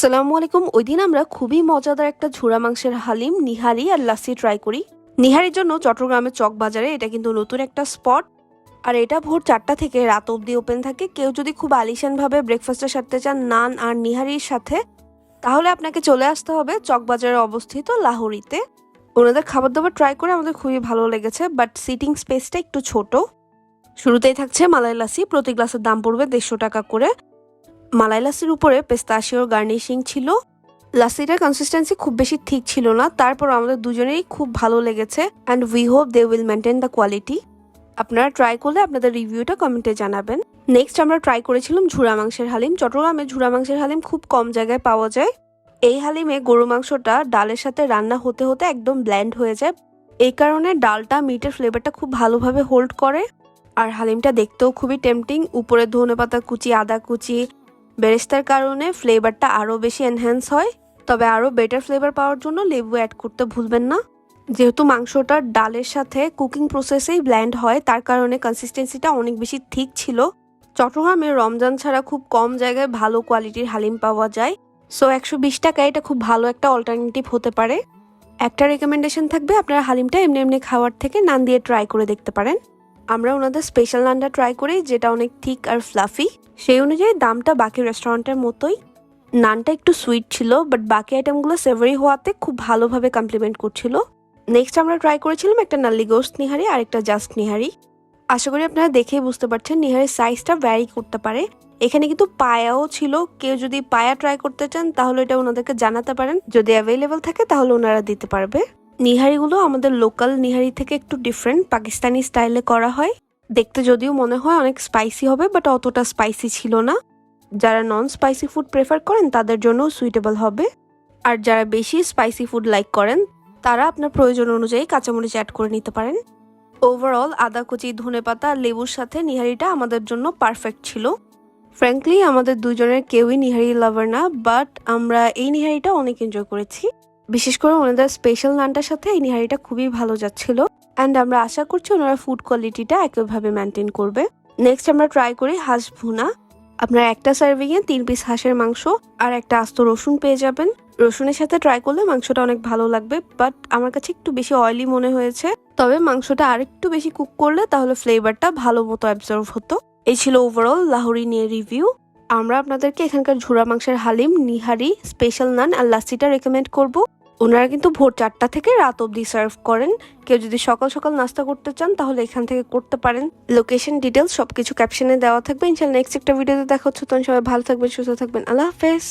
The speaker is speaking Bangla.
আসসালামু আলাইকুম। ওই দিন আমরা খুবই মজাদার একটা ঝুরা মাংসের হালিম, নিহারি আর লাসি ট্রাই করি। নিহারির জন্য চট্টগ্রামের চক বাজারে এটা কিন্তু নতুন একটা স্পট আর এটা ভোর চারটা থেকে রাত অবধি ওপেন থাকে। কেউ যদি খুব আলিশান ভাবে ব্রেকফাস্টে সারতে চান নান আর নিহারির সাথে, তাহলে আপনাকে চলে আসতে হবে চক বাজারে অবস্থিত লাহোরিতে। ওনাদের খাবার দাবার ট্রাই করে আমাদের খুবই ভালো লেগেছে বাট সিটিং স্পেসটা একটু ছোট। শুরুতেই থাকছে মালাই লাসি, প্রতি গ্লাসের দাম পড়বে দেড়শো টাকা করে। মালাই লাসির উপরে পেস্তাশিওর গার্নিশিং ছিল। লাসিটার কনসিস্টেন্সি খুব বেশি ঠিক ছিল না। তারপর আমাদের দুজনেরই খুব ভালো লেগেছে। And we hope they will maintain the quality আপনারা ট্রাই করলে আপনাদের রিভিউটা কমেন্টে জানাবেন। নেক্সট আমরা ট্রাই করেছিলাম ঝুড়া মাংসের হালিম। চট্টগ্রামে ঝুড়া মাংসের হালিম খুব কম জায়গায় পাওয়া যায়। এই হালিমে গরু মাংসটা ডালের সাথে রান্না হতে হতে একদম ব্ল্যান্ড হয়ে যায়। এই কারণে ডালটা মিটের ফ্লেভারটা খুব ভালোভাবে হোল্ড করে। আর হালিমটা দেখতেও খুবই টেম্পটিং উপরে ধনে পাতা কুচি, আদা কুচি বেরেস্তার কারণে ফ্লেভারটা আরও বেশি এনহ্যান্স হয়। তবে আরও বেটার ফ্লেভার পাওয়ার জন্য লেবু অ্যাড করতে ভুলবেন না। যেহেতু মাংসটা ডালের সাথে কুকিং প্রসেসেই ব্ল্যান্ড হয়, তার কারণে কনসিস্টেন্সিটা অনেক বেশি ঠিক ছিল। চট্টগ্রামে রমজান ছাড়া খুব কম জায়গায় ভালো কোয়ালিটির হালিম পাওয়া যায়। সো একশো বিশ টাকায় এটা খুব ভালো একটা অল্টারনেটিভ হতে পারে। একটা রেকমেন্ডেশন থাকবে, আপনারা হালিমটা এমনি এমনি খাওয়ার থেকে নান দিয়ে ট্রাই করে দেখতে পারেন। আমরা ওনাদের স্পেশাল নানটা ট্রাই করি, যেটা অনেক থিক আর ফ্লাফি সেই অনুযায়ী দামটা বাকি রেস্টুরেন্টের মতোই। নানটা একটু সুইট ছিল বাট বাকি আইটেমগুলো সেভারি হওয়াতে খুব ভালোভাবে কমপ্লিমেন্ট করছিল। নেক্সট আমরা ট্রাই করেছিলাম একটা নাল্লি গোস্ত নিহারি আর একটা জাস্ট নিহারি। আশা করি আপনারা দেখেই বুঝতে পারছেন, নিহারির সাইজটা ভ্যারি করতে পারে। এখানে কিন্তু পায়াও ছিল। কেউ যদি পায়া ট্রাই করতে চান, তাহলে এটা ওনাদেরকে জানাতে পারেন। যদি অ্যাভেলেবেল থাকে, তাহলে ওনারা দিতে পারবে। নিহারিগুলো আমাদের লোকাল নিহারি থেকে একটু ডিফারেন্ট পাকিস্তানি স্টাইলে করা হয়। দেখতে যদিও মনে হয় অনেক স্পাইসি হবে বাট অতটা স্পাইসি ছিল না। যারা নন স্পাইসি ফুড প্রেফার করেন, তাদের জন্য সুইটেবল হবে। আর যারা বেশি স্পাইসি ফুড লাইক করেন, তারা আপনার প্রয়োজন অনুযায়ী কাঁচামরিচ অ্যাড করে নিতে পারেন। ওভারঅল আদা, কুচি, ধনে পাতা, লেবুর সাথে নিহারিটা আমাদের জন্য পারফেক্ট ছিল। ফ্র্যাঙ্কলি আমাদের দুজনের কেউই নিহারি লাভার না বাট আমরা এই নিহারিটা অনেক এনজয় করেছি। বিশেষ করে ওনাদের স্পেশাল নানটার সাথে এই নিহারিটা খুবই ভালো যাচ্ছিল। অ্যান্ড আমরা আশা করছি ওনারা ফুড কোয়ালিটিটা একইভাবে মেনটেন করবে। নেক্সট আমরা ট্রাই করি হাঁস ভুনা। আপনার একটা সার্ভিংয়ে তিন পিস হাঁসের মাংস আর একটা আস্ত রসুন পেয়ে যাবেন। রসুনের সাথে ট্রাই করলে মাংসটা অনেক ভালো লাগবে বাট আমার কাছে একটু বেশি অয়েলি মনে হয়েছে। তবে মাংসটা আরেকটু বেশি কুক করলে তাহলে ফ্লেভারটা ভালো মতো অ্যাবজর্ভ হতো। এই ছিল ওভারঅল লাহোরি নিয়ে রিভিউ আমরা আপনাদেরকে এখানকার ঝুরা মাংসের হালিম, নিহারি স্পেশাল নান আর লাসিটা রেকমেন্ড করব। ওনারা কিন্তু ভোর চারটা থেকে রাত অবধি সার্ভ করেন। কেউ যদি সকাল সকাল নাস্তা করতে চান, তাহলে এখান থেকে করতে পারেন। লোকেশন ডিটেলস সবকিছু ক্যাপশনে দেওয়া থাকবে। ইনশাল্লাহ নেক্সট একটা ভিডিওতে দেখা হচ্ছে। তখন সবাই ভালো থাকবেন, সুস্থ থাকবেন। আল্লাহ হাফেজ।